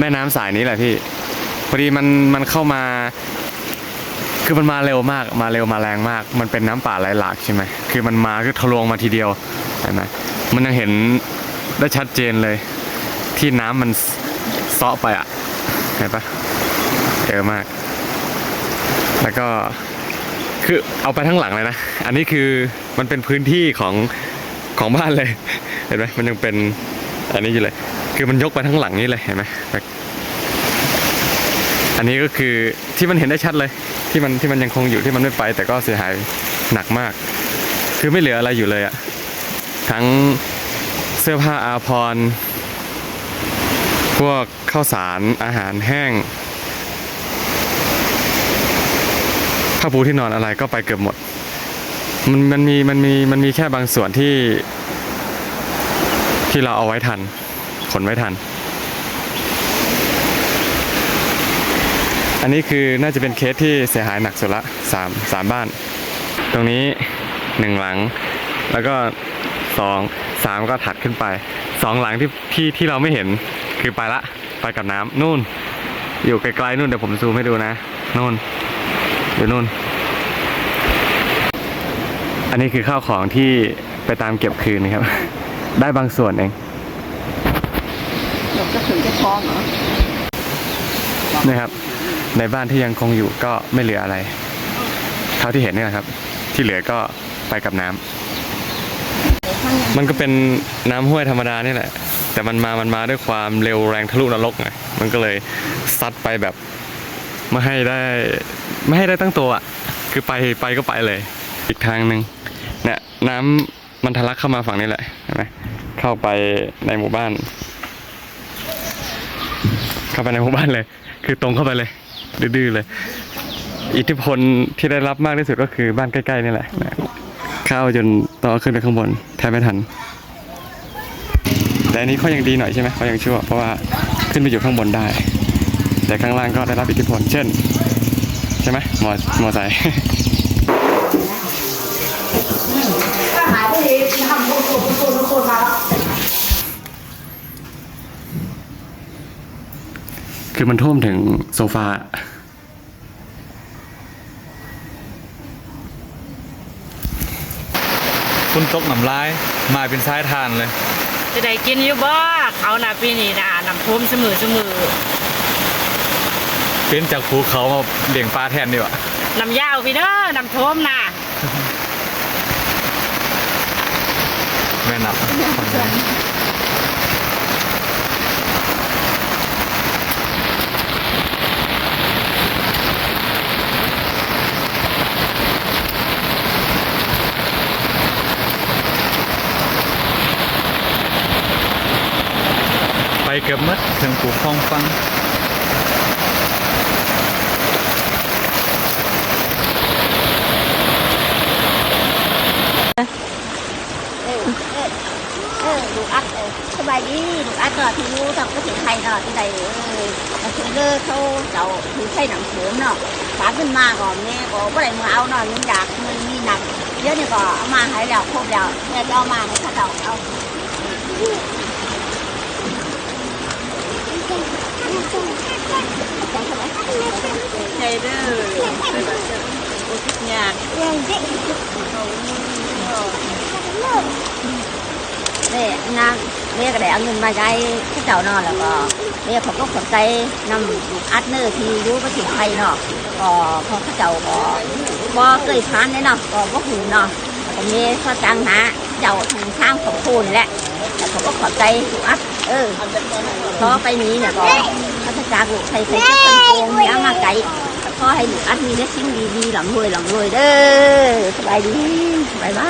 แม่น้ำสายนี้แหละพี่พอดีมันมันเข้ามา คือมันมาเร็วมาก มาเร็วมาแรงมาก มันเป็นน้ำป่าไหลหลากใช่ไหมคือมันมาคือทะลวงมาทีเดียวเห็นไหมมันยังเห็นได้ชัดเจนเลย ที่น้ำมันเซาะไปอะเห็นปะเยอะมาก แล้วก็คือเอาไปทั้งหลังเลยนะ อันนี้คือมันเป็นพื้นที่ของของบ้านเลย เห็นไหมมันยังเป็นอันนี้อยู่เลย คือมันยกไปทั้งหลังนี้เลยเห็นไหมอันนี้ก็คือที่มันเห็นได้ชัดเลย ที่มันที่มันยังคงอยู่ที่มันไม่ไป แต่ก็เสียหายหนักมาก คือไม่เหลืออะไรอยู่เลยอะทั้งเสื้อผ้าอาภรณ์พวกข้าวสารอาหารแห้งผ้าปูที่นอนอะไรก็ไปเกือบหมด มันมันมีมันมีมันมีแค่บางส่วนที่ที่เราเอาไว้ทัน ขนไว้ทัน อันนี้คือน่าจะเป็นเคสที่เสียหายหนักสุดละสามสามบ้าน ตรงนี้หนึ่งหลัง แล้วก็สองสามก็ถัดขึ้นไปสองหลังที่ที่ที่เราไม่เห็นคือไปละไปกับน้ำนู่น อยู่ไกลๆนู่นเดี๋ยวผมซูมให้ดูนะนู่นอยู่นู่น อันนี้คือข้าวของที่ไปตามเก็บคืนนะครับ ได้บางส่วนเอง เดี๋ยวจะถึงจะท้องเหรอนะครับ ในบ้านที่ยังคงอยู่ก็ไม่เหลืออะไร เท่าที่เห็นนี่ยนะครับ ที่เหลือก็ไปกับน้ำมันก็เป็นน้ำห้วยธรรมดานี่แหละ แต่มันมามันมาด้วยความเร็วแรงทะลุนรกไงมันก็เลยซัดไปแบบไม่ให้ได้ไม่ให้ได้ตั้งตัวอะคือไปไปก็ไปเลย อีกทางหนึ่งเนี่ยน้ำมันทะลักเข้ามาฝั่งนี้แหละเห็นไหมเข้าไปในหมู่บ้าน เข้าไปในหมู่บ้านเลย คือตรงเข้าไปเลย ดื้อเลย อิทธิพลที่ได้รับมากที่สุดก็คือบ้านใกล้ๆนี่แหละนะเข้าจนต่อขึ้นไปข้างบนแทบไม่ทัน แต่อันนี้เขายังดีหน่อยใช่ไหมเขายังชั่วเพราะว่าขึ้นไปอยู่ข้างบนได้ แต่ข้างล่างก็ได้รับอิทธิพล เช่น ใช่ไหมมอมอไซค์ คือมันท่วมถึงโซฟา คุณตกน้ำลาย มาเป็นสายทานเลย จะได้กินอยู่บ่เขาน่ะปีนี้น่ะน้ำท่วมเสมอเสมอเป็นจากภูเขามาเลี้ยงปลาแทนดีกว่าน้ำยาวพี่เด้อน้ำท่วมน่ะแม่นับ เกือบมัดถึงปูคลองฟังเออลูอัดเออสบายดีลูอัดเนาะที่รู้ทำก็ถึงไทยเนาะที่ใดเออมาถึงเลิกเขาเจ้าถือไข่หนังเสริมเนาะฝากขึ้นมาก่อนแม่ก็บ่ได้มาเอาเนาะยังอยากมันมีหนักเยอะเนี่ยก็เอามาให้แล้วครบแล้วแม่ก็เอามาให้เขาเอาใจ เด้อโอ้ทุกอย่างเนี่ยนางแม่ก็ได้เอาเงินมาใช้ที่เจ้าเนาะแล้วก็แม่เขาก็ขอบใจนำลูกอัดเนอร์ที่รู้ประสิทธิ์ไทยเนาะก็พอเขาเจ้าก็บ่เคยผ่านเลยเนาะก็บ่หูเนาะก็มีเขาจังหาเจ้าทางทางของคุณแหละแต่เขาก็ขอบใจลูกอัดเออพอไปนี้เนี่ยก็พัฒจากลูกไทยใส่ก็ตั้งโกงเนี้ยมาไกล ขอให้ลูกอัดมีได้สิ่งดีๆหลังรวยหลังรวยเด้อสบายดีสบายบาย